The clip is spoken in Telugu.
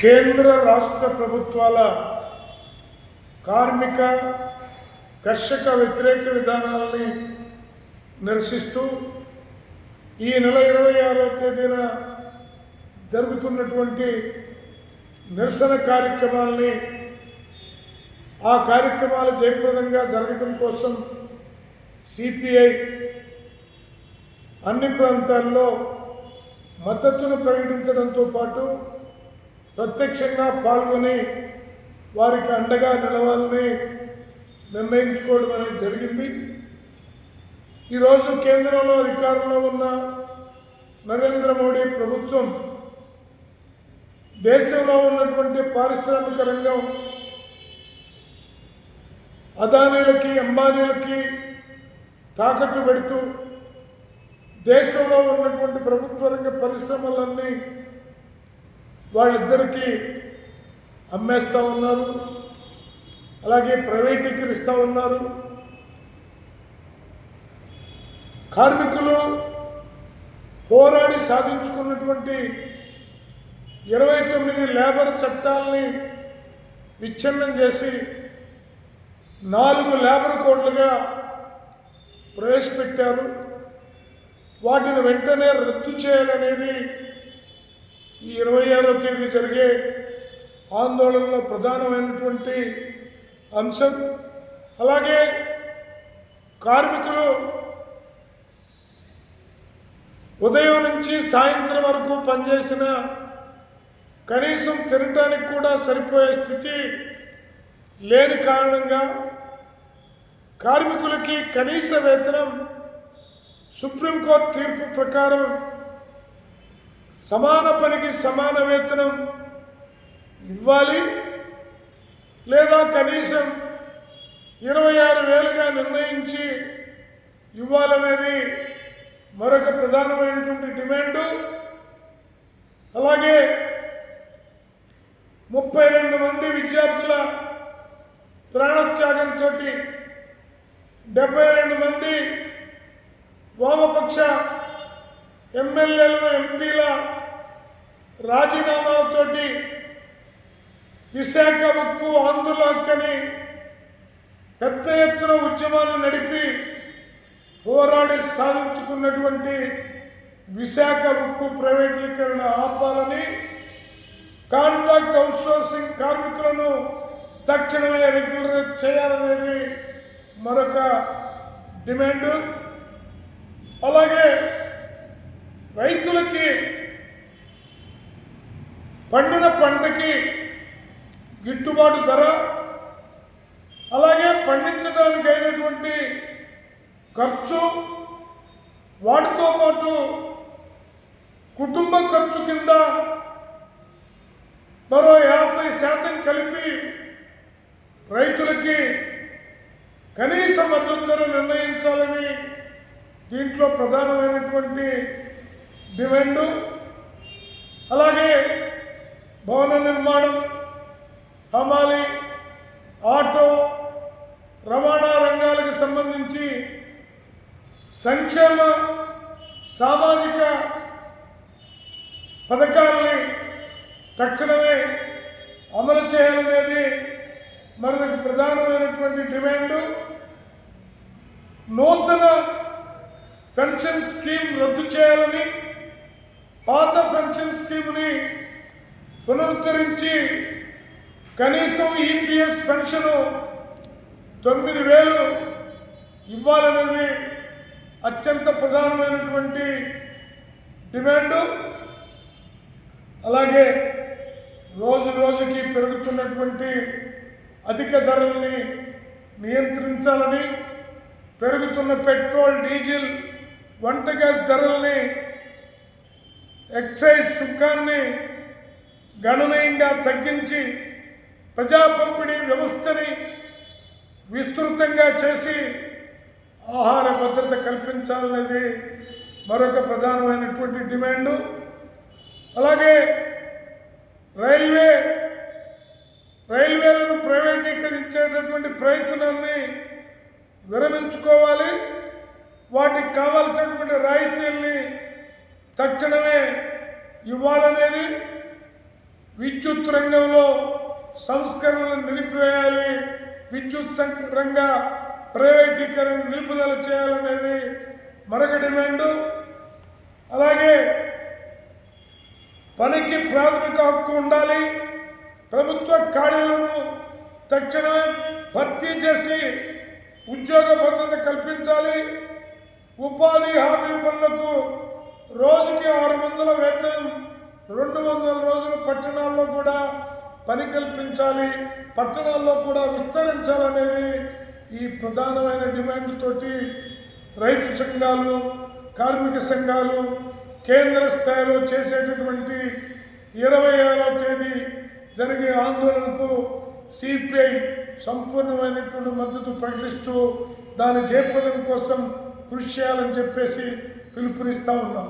కేంద్ర రాష్ట్ర ప్రభుత్వాల కార్మిక కర్షక వ్యతిరేక విధానాలని నిరసిస్తూ ఈ నెల ఇరవై ఆరో తేదీన జరుగుతున్నటువంటి నిరసన కార్యక్రమాలని ఆ కార్యక్రమాలు జయప్రదంగా జరగటం కోసం సిపిఐ అన్ని ప్రాంతాల్లో మద్దతును ప్రకటించడంతో పాటు ప్రత్యక్షంగా పాల్గొని వారికి అండగా నిలవాలని నిర్ణయించుకోవడం అనేది జరిగింది. ఈరోజు కేంద్రంలో అధికారంలో ఉన్న నరేంద్ర మోడీ ప్రభుత్వం దేశంలో ఉన్నటువంటి పారిశ్రామిక రంగం అదానీలకి అంబానీలకి తాకట్టు పెడుతూ దేశంలో ఉన్నటువంటి ప్రభుత్వ రంగ పరిశ్రమలన్నీ వాళ్ళిద్దరికీ అమ్మేస్తూ ఉన్నారు అలాగే ప్రైవేటీకరిస్తూ ఉన్నారు. కార్మికులు పోరాడి సాధించుకున్నటువంటి ఇరవై తొమ్మిది లేబర్ చట్టాలని విచ్ఛిన్నం చేసి నాలుగు లేబర్ కోడ్లుగా ప్రవేశపెట్టారు. వాటిని వెంటనే రద్దు చేయాలనేది ఈ ఇరవై ఆరో తేదీ జరిగే ఆందోళనలో ప్రధానమైనటువంటి అంశం అలాగే కార్మికులు ఉదయం నుంచి సాయంత్రం వరకు పనిచేసిన కనీసం తినటానికి కూడా సరిపోయే స్థితి లేని కారణంగా కార్మికులకి కనీస వేతనం సుప్రీంకోర్టు తీర్పు ప్రకారం సమాన పనికి సమాన వేతనం ఇవ్వాలి. లేదా కనీసం ఇరవై ఆరు వేలుగా నిర్ణయించి ఇవ్వాలనేది మరొక ప్రధానమైనటువంటి డిమాండు. అలాగే ముప్పై రెండు మంది విద్యార్థుల ప్రాణత్యాగంతో డెబ్బై రెండు మంది వామపక్ష ఎమ్మెల్యేలు ఎంపీల రాజీనామాలతోటి విశాఖ ఉక్కు ఆంధ్రుల హక్కని పెద్ద ఎత్తున ఉద్యమాన్ని నడిపి పోరాడి సాధించుకున్నటువంటి విశాఖ ఉక్కు ప్రైవేటీకరణ ఆపాలని కాంట్రాక్ట్ అవుట్సోర్సింగ్ కార్మికులను తక్షణమే రెగ్యులర్ చేయాలనేది మరొక డిమాండు. అలాగే రైతులకి పండిన పంటకి గిట్టుబాటు ధర అలాగే పండించడానికి అయినటువంటి ఖర్చు వాటితో పాటు కుటుంబ ఖర్చు కింద మరో యాభై శాతం కలిపి రైతులకి కనీస మద్దతు ధర నిర్ణయించాలని దీంట్లో ప్రధానమైనటువంటి డిమాండ్ అలాగే భవన నిర్మాణం హమాలి ఆటో రవాణా రంగాలకు సంబంధించి సంక్షేమ సామాజిక పథకాలని తక్షణమే అమలు చేయాలనేది మరొక ప్రధానమైనటువంటి డిమాండు. నూతన పెన్షన్ స్కీమ్ రద్దు చేయాలని పాత పెన్షన్ స్కీమ్ని పునరుద్ధరించి కనీసం ఈపీఎస్ పెన్షను తొమ్మిది వేలు ఇవ్వాలనేది అత్యంత ప్రధానమైనటువంటి డిమాండు. అలాగే రోజు రోజుకి పెరుగుతున్నటువంటి అధిక ధరల్ని నియంత్రించాలని పెరుగుతున్న పెట్రోల్ డీజిల్ వంట గ్యాస్ ధరల్ని ఎక్సైజ్ సుఖాన్ని గణనీయంగా తగ్గించి ప్రజా పంపిణీ వ్యవస్థని విస్తృతంగా చేసి ఆహార భద్రత కల్పించాలనేది మరొక ప్రధానమైనటువంటి డిమాండు. అలాగే రైల్వే రైల్వేలను ప్రైవేటీకరించేటటువంటి ప్రయత్నాన్ని విరమించుకోవాలి. వాటికి కావాల్సినటువంటి రాయితీల్ని తక్షణమే ఇవ్వాలనేది విద్యుత్ రంగంలో సంస్కరణలు నిలిపివేయాలి. విద్యుత్ రంగ ప్రైవేటీకరణ నిలుపుదల చేయాలనేది మరొక డిమాండు. అలాగే పనికి ప్రాథమిక హక్కు ఉండాలి. ప్రభుత్వ ఖాళీలను తక్షణమే భర్తీ చేసి ఉద్యోగ భద్రత కల్పించాలి. ఉపాధి హామీ పనులకు రోజుకి ఆరు వందల వేతనం రెండు వందల రోజులు పట్టణాల్లో కూడా పని కల్పించాలి పట్టణాల్లో కూడా విస్తరించాలనేది ఈ ప్రధానమైన డిమాండ్ తోటి రైతు సంఘాలు కార్మిక సంఘాలు కేంద్ర స్థాయిలో చేసేటటువంటి ఇరవై ఆరో తేదీ జరిగే ఆందోళనకు సిపిఐ సంపూర్ణమైనటువంటి మద్దతు ప్రకటిస్తూ దాని జయప్రదం కోసం కృషి చేయాలని చెప్పేసి పిలుపునిస్తూ ఉన్నాం.